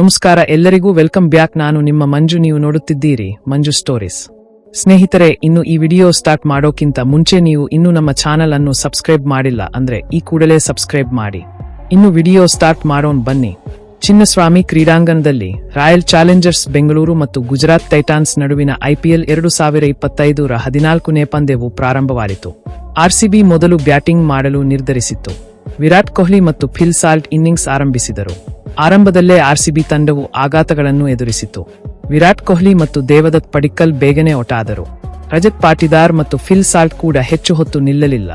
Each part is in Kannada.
ನಮಸ್ಕಾರ, ಎಲ್ಲರಿಗೂ ವೆಲ್ಕಮ್ ಬ್ಯಾಕ್. ನಾನು ನಿಮ್ಮ ಮಂಜು, ನೀವು ನೋಡುತ್ತಿದ್ದೀರಿ ಮಂಜು ಸ್ಟೋರೀಸ್. ಸ್ನೇಹಿತರೆ, ಇನ್ನು ಈ ವಿಡಿಯೋ ಸ್ಟಾರ್ಟ್ ಮಾಡೋಕ್ಕಿಂತ ಮುಂಚೆ ನೀವು ಇನ್ನೂ ನಮ್ಮ ಚಾನಲ್ ಅನ್ನು ಸಬ್ಸ್ಕ್ರೈಬ್ ಮಾಡಿಲ್ಲ ಅಂದ್ರೆ ಈ ಕೂಡಲೇ ಸಬ್ಸ್ಕ್ರೈಬ್ ಮಾಡಿ. ಇನ್ನು ವಿಡಿಯೋ ಸ್ಟಾರ್ಟ್ ಮಾಡೋನ್ ಬನ್ನಿ. ಚಿನ್ನಸ್ವಾಮಿ ಕ್ರೀಡಾಂಗಣದಲ್ಲಿ ರಾಯಲ್ ಚಾಲೆಂಜರ್ಸ್ ಬೆಂಗಳೂರು ಮತ್ತು ಗುಜರಾತ್ ಟೈಟಾನ್ಸ್ ನಡುವಿನ ಐಪಿಎಲ್ ಎರಡು ಸಾವಿರ ಇಪ್ಪತ್ತೈದರ ಹದಿನಾಲ್ಕನೇ ಪಂದ್ಯವು ಪ್ರಾರಂಭವಾಯಿತು. ಆರ್ಸಿಬಿ ಮೊದಲು ಬ್ಯಾಟಿಂಗ್ ಮಾಡಲು ನಿರ್ಧರಿಸಿತ್ತು. ವಿರಾಟ್ ಕೊಹ್ಲಿ ಮತ್ತು ಫಿಲ್ ಸಾಲ್ಟ್ ಇನ್ನಿಂಗ್ಸ್ ಆರಂಭಿಸಿದರು. ಆರಂಭದಲ್ಲೇ ಆರ್ಸಿಬಿ ತಂಡವು ಆಘಾತಗಳನ್ನು ಎದುರಿಸಿತು. ವಿರಾಟ್ ಕೊಹ್ಲಿ ಮತ್ತು ದೇವದತ್ ಪಡಿಕ್ಕಲ್ ಬೇಗನೆ ಒಟಾದರು. ರಜತ್ ಪಾಟಿದಾರ್ ಮತ್ತು ಫಿಲ್ ಸಾಲ್ಟ್ ಕೂಡ ಹೆಚ್ಚು ಹೊತ್ತು ನಿಲ್ಲಲಿಲ್ಲ.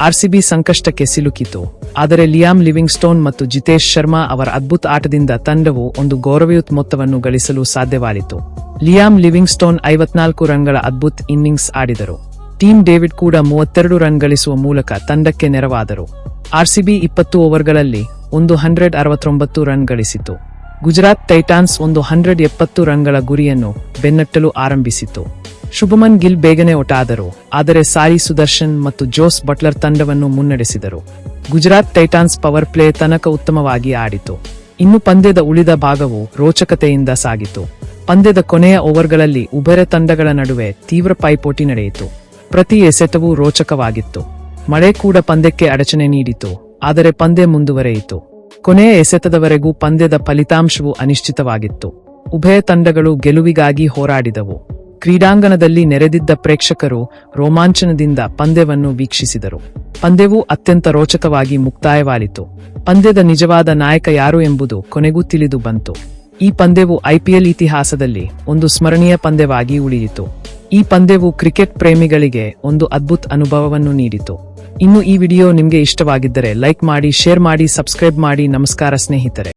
ಆರ್ಸಿಬಿ ಸಂಕಷ್ಟಕ್ಕೆ ಸಿಲುಕಿತು. ಆದರೆ ಲಿಯಾಮ್ ಲಿವಿಂಗ್ ಸ್ಟೋನ್ ಮತ್ತು ಜಿತೇಶ್ ಶರ್ಮಾ ಅವರ ಅದ್ಭುತ ಆಟದಿಂದ ತಂಡವು ಒಂದು ಗೌರವಯುತ್ ಮೊತ್ತವನ್ನು ಗಳಿಸಲು ಸಾಧ್ಯವಾಯಿತು. ಲಿಯಾಮ್ ಲಿವಿಂಗ್ ಸ್ಟೋನ್ ಐವತ್ನಾಲ್ಕು ರನ್ಗಳ ಅದ್ಭುತ ಇನ್ನಿಂಗ್ಸ್ ಆಡಿದರು. ಟೀಮ್ ಡೇವಿಡ್ ಕೂಡ ಮೂವತ್ತೆರಡು ರನ್ ಗಳಿಸುವ ಮೂಲಕ ತಂಡಕ್ಕೆ ನೆರವಾದರು. ಆರ್ಸಿಬಿ ಇಪ್ಪತ್ತು ಓವರ್ಗಳಲ್ಲಿ ಒಂದು ಹಂಡ್ರೆಡ್ ಅರವತ್ತೊಂಬತ್ತು ರನ್ ಗಳಿಸಿತು. ಗುಜರಾತ್ ಟೈಟಾನ್ಸ್ ಒಂದು ಹಂಡ್ರೆಡ್ ಎಪ್ಪತ್ತು ರನ್ಗಳ ಗುರಿಯನ್ನು ಬೆನ್ನಟ್ಟಲು ಆರಂಭಿಸಿತು. ಶುಭಮನ್ ಗಿಲ್ ಬೇಗನೆ ಒಟಾದರು, ಆದರೆ ಸಾಯಿ ಸುದರ್ಶನ್ ಮತ್ತು ಜೋಸ್ ಬಟ್ಲರ್ ತಂಡವನ್ನು ಮುನ್ನಡೆಸಿದರು. ಗುಜರಾತ್ ಟೈಟಾನ್ಸ್ ಪವರ್ ಪ್ಲೇ ತನಕ ಉತ್ತಮವಾಗಿ ಆಡಿತು. ಇನ್ನು ಪಂದ್ಯದ ಉಳಿದ ಭಾಗವು ರೋಚಕತೆಯಿಂದ ಸಾಗಿತು. ಪಂದ್ಯದ ಕೊನೆಯ ಓವರ್ಗಳಲ್ಲಿ ಉಭಯ ತಂಡಗಳ ನಡುವೆ ತೀವ್ರ ಪೈಪೋಟಿ ನಡೆಯಿತು. ಪ್ರತಿ ಎಸೆತವೂ ರೋಚಕವಾಗಿತ್ತು. ಮಳೆ ಕೂಡ ಪಂದ್ಯಕ್ಕೆ ಅಡಚಣೆ ನೀಡಿತು. ಆದರೆ ಪಂದ್ಯ ಮುಂದುವರೆಯಿತು. ಕೊನೆಯ ಎಸೆತದವರೆಗೂ ಪಂದ್ಯದ ಫಲಿತಾಂಶವು ಅನಿಶ್ಚಿತವಾಗಿತ್ತು. ಉಭಯ ತಂಡಗಳು ಗೆಲುವಿಗಾಗಿ ಹೋರಾಡಿದವು. ಕ್ರೀಡಾಂಗಣದಲ್ಲಿ ನೆರೆದಿದ್ದ ಪ್ರೇಕ್ಷಕರು ರೋಮಾಂಚನದಿಂದ ಪಂದ್ಯವನ್ನು ವೀಕ್ಷಿಸಿದರು. ಪಂದ್ಯವು ಅತ್ಯಂತ ರೋಚಕವಾಗಿ ಮುಕ್ತಾಯವಾಯಿತು. ಪಂದ್ಯದ ನಿಜವಾದ ನಾಯಕ ಯಾರು ಎಂಬುದು ಕೊನೆಗೂ ತಿಳಿದು ಬಂತು. ಈ ಪಂದ್ಯವು ಐಪಿಎಲ್ ಇತಿಹಾಸದಲ್ಲಿ ಒಂದು ಸ್ಮರಣೀಯ ಪಂದ್ಯವಾಗಿ ಉಳಿಯಿತು. ಈ ಪಂದ್ಯವು ಕ್ರಿಕೆಟ್ ಪ್ರೇಮಿಗಳಿಗೆ ಒಂದು ಅದ್ಭುತ ಅನುಭವವನ್ನು ನೀಡಿತು. ಇನ್ನು ಈ ವಿಡಿಯೋ ನಿಮಗೆ ಇಷ್ಟವಾಗಿದ್ದರೆ ಲೈಕ್ ಮಾಡಿ, ಶೇರ್ ಮಾಡಿ, ಸಬ್ಸ್ಕ್ರೈಬ್ ಮಾಡಿ. ನಮಸ್ಕಾರ ಸ್ನೇಹಿತರೆ.